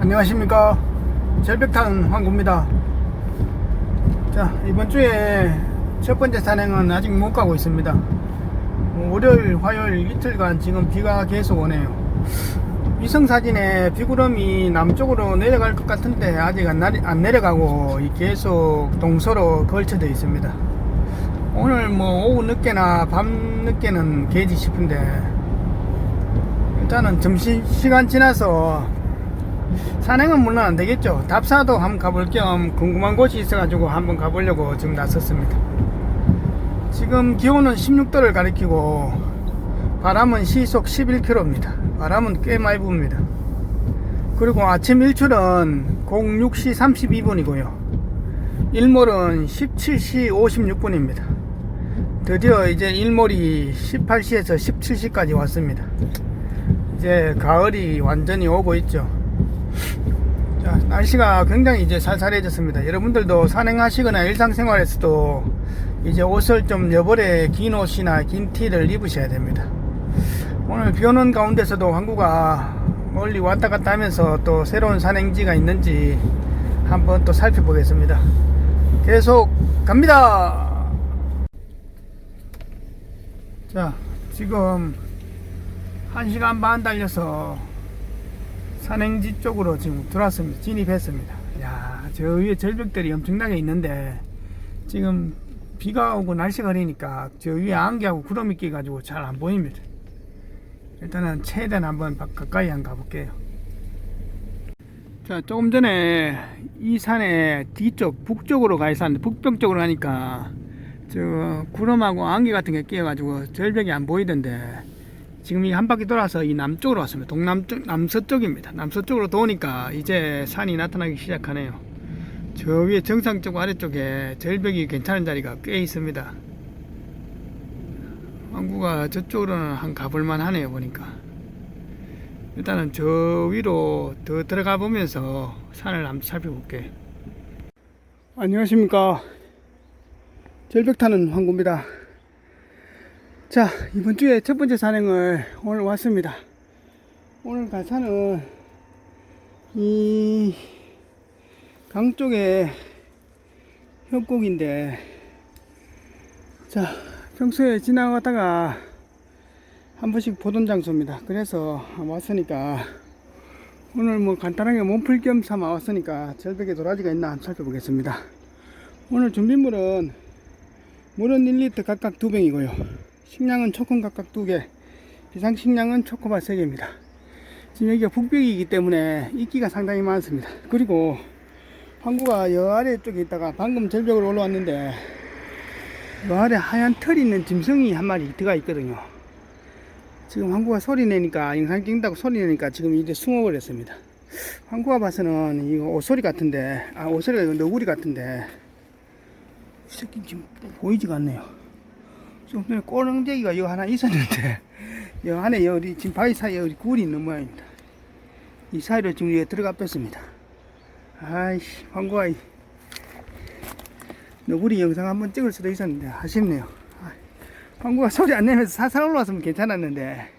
안녕하십니까. 절벽탄 황구입니다. 자 이번 주에 첫 번째 산행은 아직 못 가고 있습니다. 뭐 월요일 화요일 이틀간 지금 비가 계속 오네요. 위성사진에 비구름이 남쪽으로 내려갈 것 같은데 아직 안, 안 내려가고 이 계속 동서로 걸쳐져 있습니다. 오늘 뭐 오후 늦게나 밤 늦게는 개지 싶은데 일단은 점심시간 지나서 산행은 물론 안 되겠죠. 답사도 한번 가볼 겸 궁금한 곳이 있어가지고 한번 가보려고 지금 나섰습니다. 지금 기온은 16도를 가리키고 바람은 시속 11km입니다. 바람은 꽤 많이 붑니다. 그리고 아침 일출은 06시 32분이고요. 일몰은 17시 56분입니다. 드디어 이제 일몰이 18시에서 17시까지 왔습니다. 이제 가을이 완전히 오고 있죠. 자, 날씨가 굉장히 이제 살살해졌습니다. 여러분들도 산행하시거나 일상생활에서도 이제 옷을 좀 여벌에 긴 옷이나 긴 티를 입으셔야 됩니다. 오늘 비 오는 가운데서도 항구가 멀리 왔다 갔다 하면서 또 새로운 산행지가 있는지 한번 또 살펴보겠습니다. 계속 갑니다! 자, 지금 1시간 반 달려서 산행지 쪽으로 지금 들어왔습니다. 진입했습니다. 야, 저 위에 절벽들이 엄청나게 있는데 지금 비가 오고 날씨가 흐리니까 저 위에 안개하고 구름이 끼가지고 잘 안 보입니다. 일단은 최대한 한번 바- 가까이 한번 가볼게요. 자, 조금 전에 이 산의 뒤쪽 북쪽으로 가 있었는데 북벽 쪽으로 가니까 저 구름하고 안개 같은 게 끼어가지고 절벽이 안 보이던데 지금 이 한 바퀴 돌아서 이 남쪽으로 왔습니다. 동남쪽, 남서쪽입니다. 남서쪽으로 도니까 이제 산이 나타나기 시작하네요. 저 위에 정상 쪽 아래쪽에 절벽이 괜찮은 자리가 꽤 있습니다. 항구가 저쪽으로는 한 가볼만 하네요, 보니까. 일단은 저 위로 더 들어가 보면서 산을 한번 살펴볼게요. 안녕하십니까. 절벽 타는 황구입니다. 자, 이번 주에 첫 번째 산행을 오늘 왔습니다. 오늘 갈 산은 이 강 쪽에 협곡인데, 자, 평소에 지나가다가 한 번씩 보던 장소입니다. 그래서 왔으니까 오늘 뭐 간단하게 몸풀 겸 삼아 왔으니까 절벽에 도라지가 있나 한번 살펴보겠습니다. 오늘 준비물은 물은 1리터 각각 두 병이고요. 식량은 초콘 각각 두 개, 비상 식량은 초코바 세 개입니다. 지금 여기가 북벽이기 때문에 이끼가 상당히 많습니다. 그리고 항구가 여 아래쪽에 있다가 방금 절벽으로 올라왔는데 여 아래 하얀 털 있는 짐승이 한 마리 들어가 있거든요. 지금 항구가 소리 내니까 영상 찍는다고 소리 내니까 지금 이제 숨어버렸습니다. 항구가 봐서는 이거 오소리 같은데 아 오소리가 이거 너구리 같은데 이 새끼 지금 보이지가 않네요. 좀 전에 꼬랑대기가 이거 하나 있었는데 이 안에 여기 지금 바위 사이에 여기 굴이 있는 모양입니다. 이 사이로 지금 여기 들어가 뺐습니다. 아이씨 황구가 이 너구리 영상 한번 찍을 수도 있었는데 아쉽네요. 아, 황구가 소리 안 내면서 살살 올라왔으면 괜찮았는데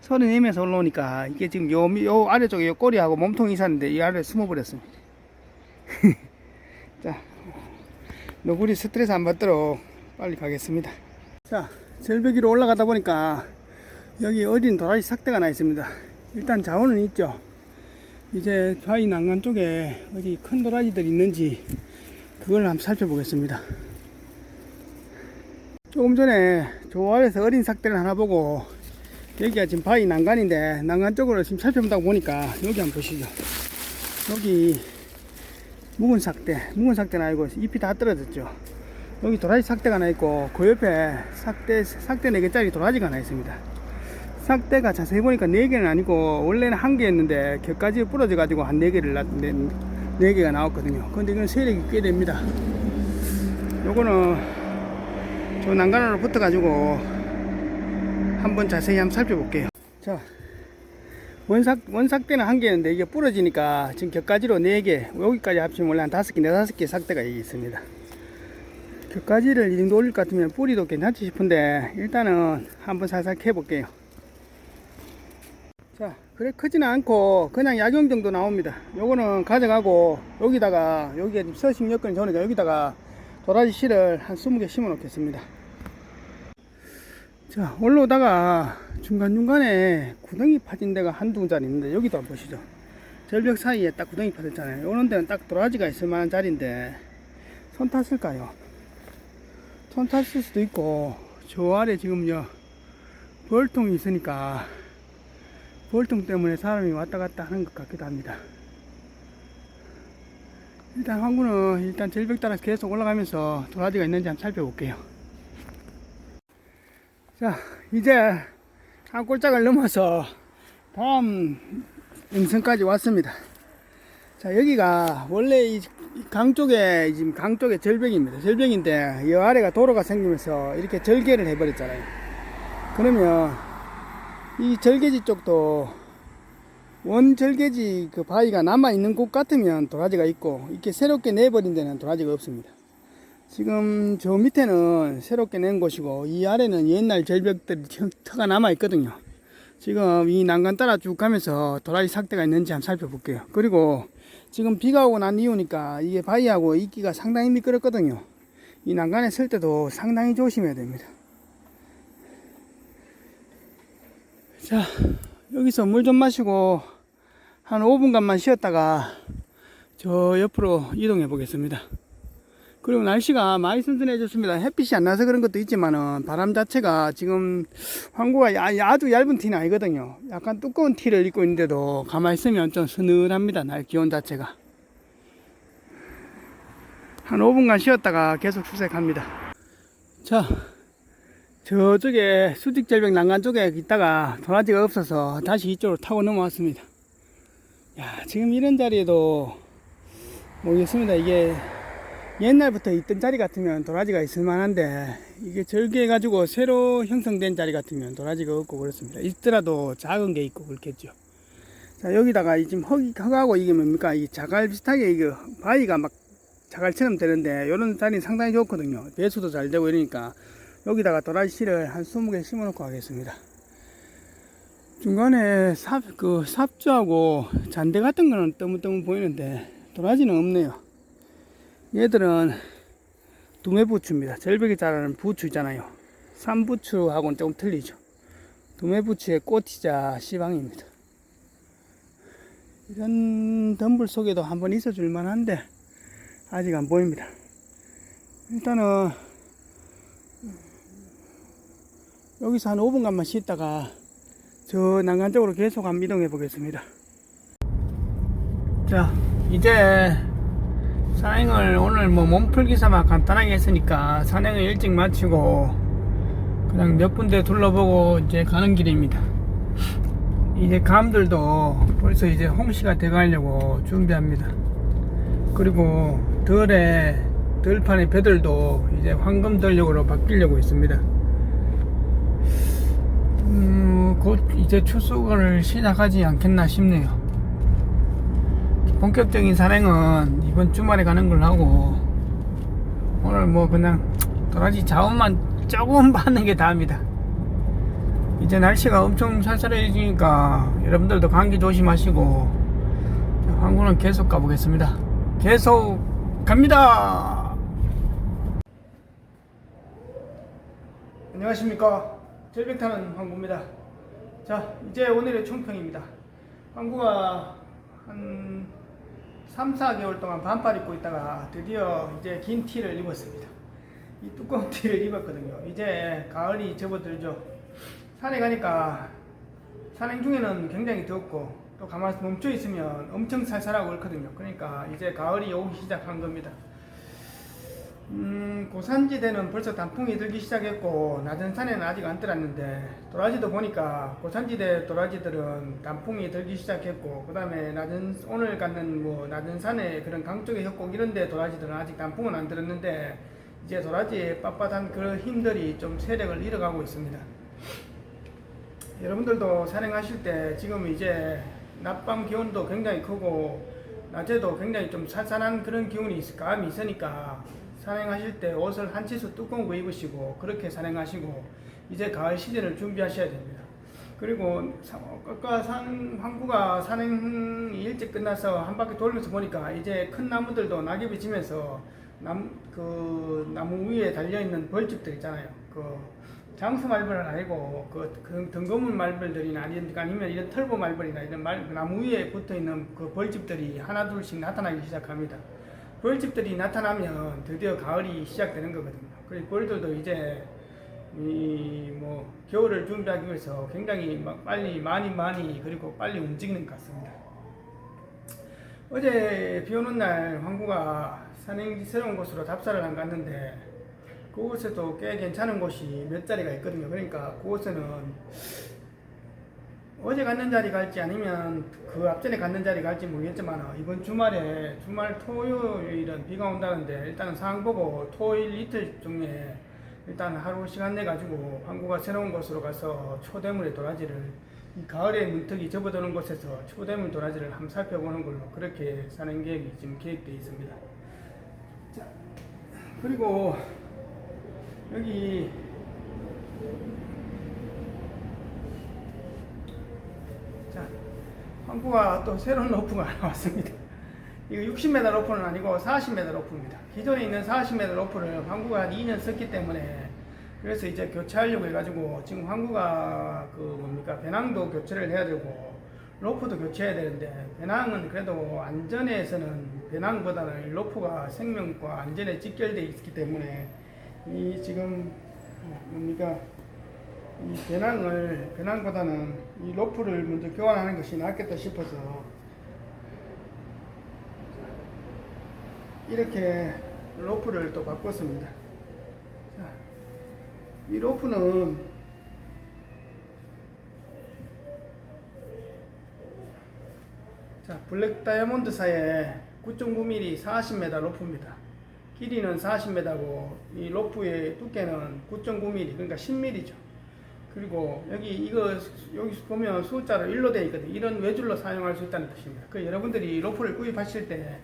소리 내면서 올라오니까 이게 지금 요, 요 아래쪽에 요 꼬리하고 몸통이 있었는데 이 아래에 숨어버렸습니다. 자 너구리 스트레스 안 받도록 빨리 가겠습니다. 자, 절벽 위로 올라가다 보니까 여기 어린 도라지 삭대가 나 있습니다. 일단 자원은 있죠. 이제 좌이 난간 쪽에 어디 큰 도라지들 있는지 그걸 한번 살펴보겠습니다. 조금 전에 저 아래서 어린 삭대를 하나 보고 여기가 지금 바위 난간인데 난간 쪽으로 지금 살펴본다고 보니까 여기 한번 보시죠. 여기 묵은 삭대, 묵은 삭대는 아니고 잎이 다 떨어졌죠. 여기 도라지 삭대가 하나 있고 그 옆에 삭대 삭대 4개짜리 도라지가 하나 있습니다. 삭대가 자세히 보니까 4개는 아니고 원래는 한 개였는데 겹가지 부러져 가지고 한 4개를 네, 4개가 나왔거든요. 근데 이건 세력이 꽤 됩니다. 요거는 저 난간으로 붙어 가지고 한번 자세히 한번 살펴볼게요. 자, 원삭, 원삭대는 한 개였는데 이게 부러지니까 지금 겹가지로 4개, 여기까지 합치면 원래 한 5개, 4, 5개 삭대가 여기 있습니다. 겹가지를 이 정도 올릴 것 같으면 뿌리도 괜찮지 싶은데 일단은 한번 살살 캐볼게요. 자, 그래 크지는 않고 그냥 약용 정도 나옵니다. 요거는 가져가고 여기다가 여기에 서식 여건이 좋으니까 여기다가 도라지 씨를 한 20개 심어 놓겠습니다. 자 올라오다가 중간중간에 구덩이 파진 데가 한두 자리 있는데 여기도 한번 보시죠. 절벽 사이에 딱 구덩이 파졌잖아요. 요런 데는 딱 도라지가 있을 만한 자리인데 손 탔을까요 손 탔을 수도 있고 저 아래 지금요 벌통이 있으니까 벌통 때문에 사람이 왔다 갔다 하는 것 같기도 합니다. 일단 항구는 일단 절벽 따라서 계속 올라가면서 도라지가 있는지 한번 살펴볼게요. 자, 이제 한 골짜기를 넘어서 다음 영선까지 왔습니다. 자, 여기가 원래 이 강 쪽에, 지금 강 쪽에 절벽입니다. 절벽인데, 이 아래가 도로가 생기면서 이렇게 절개를 해버렸잖아요. 그러면 이 절개지 쪽도 원 절개지 그 바위가 남아 있는 곳 같으면 도라지가 있고 이렇게 새롭게 내버린 데는 도라지가 없습니다. 지금 저 밑에는 새롭게 낸 곳이고 이 아래는 옛날 절벽들이 터- 터가 남아 있거든요. 지금 이 난간 따라 쭉 가면서 도라지 삭대가 있는지 한번 살펴볼게요. 그리고 지금 비가 오고 난 이후니까 이게 바위하고 이끼가 상당히 미끄럽거든요. 이 난간에 설 때도 상당히 조심해야 됩니다. 자, 여기서 물 좀 마시고 한 5분간만 쉬었다가 저 옆으로 이동해 보겠습니다. 그리고 날씨가 많이 선선해졌습니다. 햇빛이 안 나서 그런 것도 있지만은 바람 자체가 지금 황구가 야- 아주 얇은 티는 아니거든요. 약간 두꺼운 티를 입고 있는데도 가만히 있으면 좀 서늘합니다. 날 기온 자체가. 한 5분간 쉬었다가 계속 수색합니다. 자, 저쪽에 수직절벽 난간 쪽에 있다가 도라지가 없어서 다시 이쪽으로 타고 넘어왔습니다. 야, 지금 이런 자리에도 모르겠습니다. 이게 옛날부터 있던 자리 같으면 도라지가 있을 만한데 이게 절개해 가지고 새로 형성된 자리 같으면 도라지가 없고 그렇습니다. 있더라도 작은 게 있고 그렇겠죠. 자, 여기다가 이 지금 흙, 흙하고 이게 뭡니까? 이 자갈 비슷하게 이게 바위가 막 자갈처럼 되는데 이런 자리 상당히 좋거든요. 배수도 잘 되고 이러니까 여기다가 도라지 씨를 한 20개 심어 놓고 가겠습니다. 중간에 삽, 그 삽주하고 잔대 같은 거는 뜨문뜨문 보이는데 도라지는 없네요. 얘들은 두매부추입니다. 절벽에 자라는 부추 있잖아요. 삼부추하고는 조금 틀리죠. 두매부추의 꽃이자 시방입니다. 이런 덤불 속에도 한번 있어 줄 만한데 아직 안 보입니다. 일단은 여기서 한 5분간만 쉬다가 저 난간 쪽으로 계속 한번 이동해 보겠습니다. 자, 이제 산행을 오늘 뭐 몸풀기 삼아 간단하게 했으니까 산행을 일찍 마치고 그냥 몇 군데 둘러보고 이제 가는 길입니다. 이제 감들도 벌써 이제 홍시가 돼가려고 준비합니다. 그리고 덜에 덜판의 배들도 이제 황금 덜력으로 바뀌려고 있습니다. 음, 곧 이제 추수를 시작하지 않겠나 싶네요. 본격적인 산행은 이번 주말에 가는 걸로 하고 오늘 뭐 그냥 도라지 자원만 조금 받는 게 다입니다. 이제 날씨가 엄청 쌀쌀해지니까 여러분들도 감기 조심하시고 항구는 계속 가보겠습니다. 계속 갑니다. 안녕하십니까. 절벽 타는 황구입니다. 자, 이제 오늘의 총평입니다. 황구가 한 3, 4개월 동안 반팔 입고 있다가 드디어 이제 긴 티를 입었습니다. 이 두꺼운 티를 입었거든요. 이제 가을이 접어들죠. 산에 가니까 산행 중에는 굉장히 덥고 또 가만히 멈춰 있으면 엄청 살살하고 그렇거든요. 그러니까 이제 가을이 오기 시작한 겁니다. 음, 고산지대는 벌써 단풍이 들기 시작했고 낮은 산에는 아직 안 들었는데 도라지도 보니까 고산지대 도라지들은 단풍이 들기 시작했고 그 다음에 낮은 오늘 갔는 뭐 낮은 산에 그런 강 쪽의 협곡 이런데 도라지들은 아직 단풍은 안 들었는데 이제 도라지의 빳빳한 그런 힘들이 좀 세력을 잃어가고 있습니다. 여러분들도 산행하실 때 지금 이제 낮밤 기온도 굉장히 크고 낮에도 굉장히 좀 살살한 그런 기운이 있, 감이 있으니까 산행하실 때 옷을 한 치수 두꺼운 거 입으시고 그렇게 산행하시고 이제 가을 시즌을 준비하셔야 됩니다. 그리고 사- 아까 산 항구가 산행이 일찍 끝나서 한 바퀴 돌면서 보니까 이제 큰 나무들도 낙엽이 지면서 남, 그 나무 위에 달려 있는 벌집들 있잖아요. 그 장수 말벌은 아니고 그, 그 등거문 말벌들이나 아니- 아니면 이런 털보 말벌이나 이런 말, 나무 위에 붙어 있는 그 벌집들이 하나 둘씩 나타나기 시작합니다. 벌집들이 나타나면 드디어 가을이 시작되는 거거든요. 그리고 벌들도 이제 이 뭐 겨울을 준비하기 위해서 굉장히 막 빨리 많이 많이 그리고 빨리 움직이는 것 같습니다. 어제 비 오는 날 황구가 산행지 새로운 곳으로 답사를 안 갔는데 그곳에도 꽤 괜찮은 곳이 몇 자리가 있거든요. 그러니까 그곳에는 어제 갔는 자리 갈지 아니면 그 앞전에 갔는 자리 갈지 모르겠지만 이번 주말에 주말 토요일은 비가 온다는데 일단은 상황 보고 토요일 이틀 중에 일단 하루 시간 내 가지고 항구가 새로운 곳으로 가서 초대물의 도라지를 이 가을에 문턱이 접어드는 곳에서 초대물 도라지를 한번 살펴보는 걸로 그렇게 사는 계획이 지금 계획되어 있습니다. 자, 그리고 여기 자, 항구가 또 새로운 로프가 하나 왔습니다. 이거 60m 로프는 아니고 40m 로프입니다. 기존에 있는 40m 로프를 항구가 한 2년 썼기 때문에 그래서 이제 교체하려고 해가지고 지금 항구가 그 뭡니까 배낭도 교체를 해야 되고 로프도 교체해야 되는데 배낭은 그래도 안전에서는 배낭보다는 로프가 생명과 안전에 직결되어 있기 때문에 이 지금 뭡니까 이 배낭을 배낭보다는 이 로프를 먼저 교환하는 것이 낫겠다 싶어서 이렇게 로프를 또 바꿨습니다. 자, 이 로프는 자 블랙 다이아몬드 사이에 9.9mm 40m 로프입니다. 길이는 40m고 이 로프의 두께는 9.9mm 그러니까 10mm죠. 그리고 여기 이거 여기 보면 숫자로 1로 되어 있거든요. 이런 외줄로 사용할 수 있다는 뜻입니다. 그 여러분들이 로프를 구입하실 때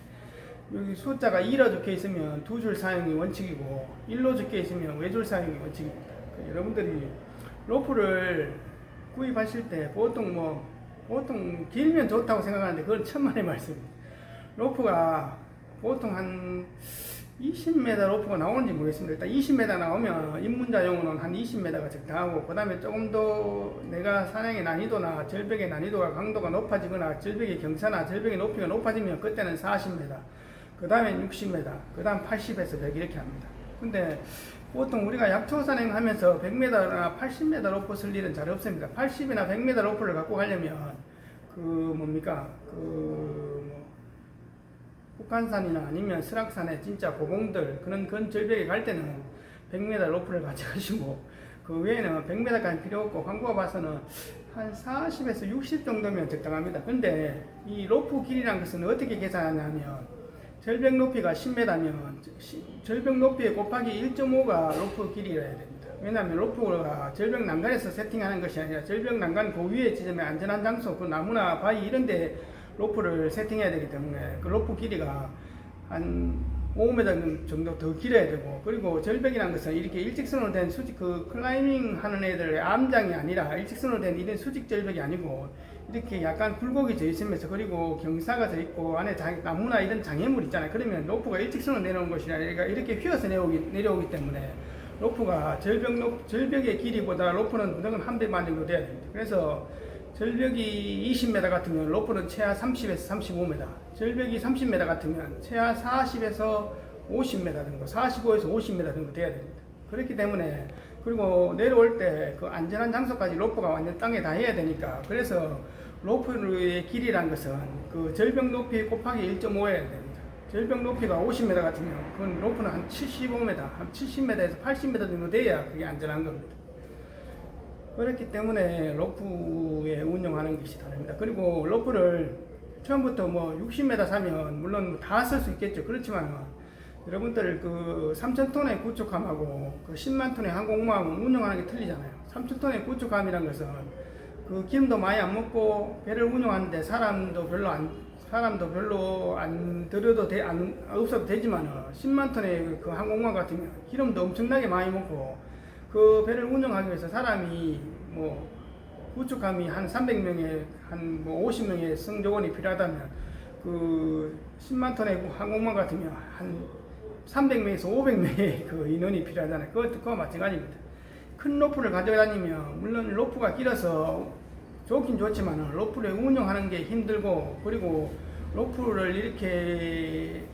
여기 숫자가 2로 적혀 있으면 두 줄 사용이 원칙이고 1로 적혀 있으면 외줄 사용이 원칙입니다. 그 여러분들이 로프를 구입하실 때 보통 뭐 보통 길면 좋다고 생각하는데 그건 천만의 말씀입니다. 로프가 보통 한 20m 로프가 나오는지 모르겠습니다. 일단 20m 나오면 입문자용으로는 한 20m가 적당하고 그 다음에 조금 더 내가 사냥의 난이도나 절벽의 난이도가 강도가 높아지거나 절벽의 경사나 절벽의 높이가 높아지면 그때는 40m 그 다음에 60m 그 다음 80에서 100 이렇게 합니다. 근데 보통 우리가 약초 산행 하면서 100m나 80m 로프 쓸 일은 잘 없습니다. 80이나 100m 로프를 갖고 가려면 그 뭡니까 그뭐 북한산이나 아니면 설악산에 진짜 고봉들 그런 그런 절벽에 갈 때는 100m 로프를 가져가시고 그 외에는 100m까지 필요 없고 광고가 봐서는 한 40에서 60 정도면 적당합니다. 근데 이 로프 길이란 것은 어떻게 계산하냐면 절벽 높이가 10m면 절벽 높이에 곱하기 1.5가 로프 길이라 해야 됩니다. 왜냐하면 로프가 절벽 난간에서 세팅하는 것이 아니라 절벽 난간 그 위에 지점에 안전한 장소, 그 나무나 바위 이런 데 로프를 세팅해야 되기 때문에 그 로프 길이가 한 5m 정도 더 길어야 되고 그리고 절벽이라는 것은 이렇게 일직선으로 된 수직 그 클라이밍 하는 애들의 암장이 아니라 일직선으로 된 이런 수직 절벽이 아니고 이렇게 약간 굴곡이 져 있으면서 그리고 경사가 져 있고 안에 장, 나무나 이런 장애물 있잖아요. 그러면 로프가 일직선으로 내려온 것이 아니라 이렇게 휘어서 내려오기, 내려오기 때문에 로프가 절벽 높, 절벽의 길이보다 로프는 무조건 한배반 정도 돼야 됩니다. 그래서 절벽이 20m 같으면 로프는 최하 30에서 35m, 절벽이 30m 같으면 최하 40에서 50m 정도, 45에서 50m 정도 돼야 됩니다. 그렇기 때문에 그리고 내려올 때 그 안전한 장소까지 로프가 완전 땅에 닿아야 되니까 그래서 로프의 길이란 것은 그 절벽 높이 곱하기 1.5해야 됩니다. 절벽 높이가 50m 같으면 그건 로프는 한 75m, 한 70m에서 80m 정도 돼야 그게 안전한 겁니다. 그렇기 때문에 로프에 운영하는 것이 다릅니다. 그리고 로프를 처음부터 뭐 60m 사면 물론 다 쓸 수 있겠죠. 그렇지만 여러분들 그 3,000톤의 구축함하고 그 10만 톤의 항공모함은 운영하는 게 틀리잖아요. 3,000톤의 구축함이란 것은 그 기름도 많이 안 먹고 배를 운영하는데 사람도 별로 안 사람도 별로 안 들여도 돼, 안, 없어도 되지만 10만 톤의 그 항공모함 같으면 기름도 엄청나게 많이 먹고 그 배를 운영하기 위해서 사람이 뭐 구축함이 한 300명의 한뭐 50명의 승조원이 필요하다면 그 10만 톤의 항공모함 같으면 한 300명에서 500명의 그 인원이 필요하잖아요. 그것도 그와 마찬가지입니다. 큰 로프를 가져다니면 물론 로프가 길어서 좋긴 좋지만 로프를 운영하는 게 힘들고 그리고 로프를 이렇게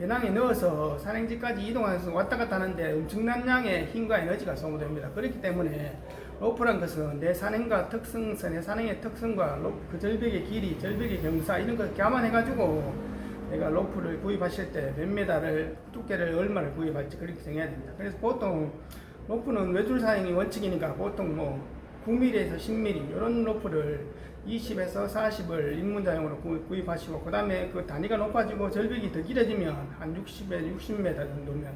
배낭에 넣어서 산행지까지 이동해서 왔다 갔다 하는데 엄청난 양의 힘과 에너지가 소모됩니다. 그렇기 때문에 로프란 것은 내 산행과 특성선, 내 산행의 특성과 그 절벽의 길이, 절벽의 경사 이런 걸 감안해가지고 내가 로프를 구입하실 때 몇 메다를 두께를 얼마를 구입할지 그렇게 정해야 됩니다. 그래서 보통 로프는 외줄 사행이 원칙이니까 보통 뭐 9mm에서 10mm 이런 로프를 20에서 40을 입문자용으로 구- 구입하시고 그 다음에 그 단위가 높아지고 절벽이 더 길어지면 한 60에 60m 정도면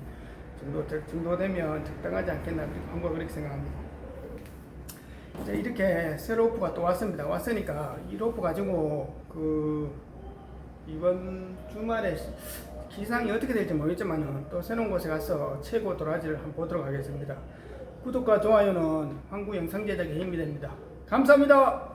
정도 정도 되면 적당하지 않겠나 한거 그렇게 생각합니다. 이제 이렇게 새 로프가 또 왔습니다. 왔으니까 이 로프 가지고 그 이번 주말에 시- 기상이 어떻게 될지 모르겠지만 또 새로운 곳에 가서 최고 도라지를 한번 보도록 하겠습니다. 구독과 좋아요는 황구 영상 제작에 힘이 됩니다. 감사합니다.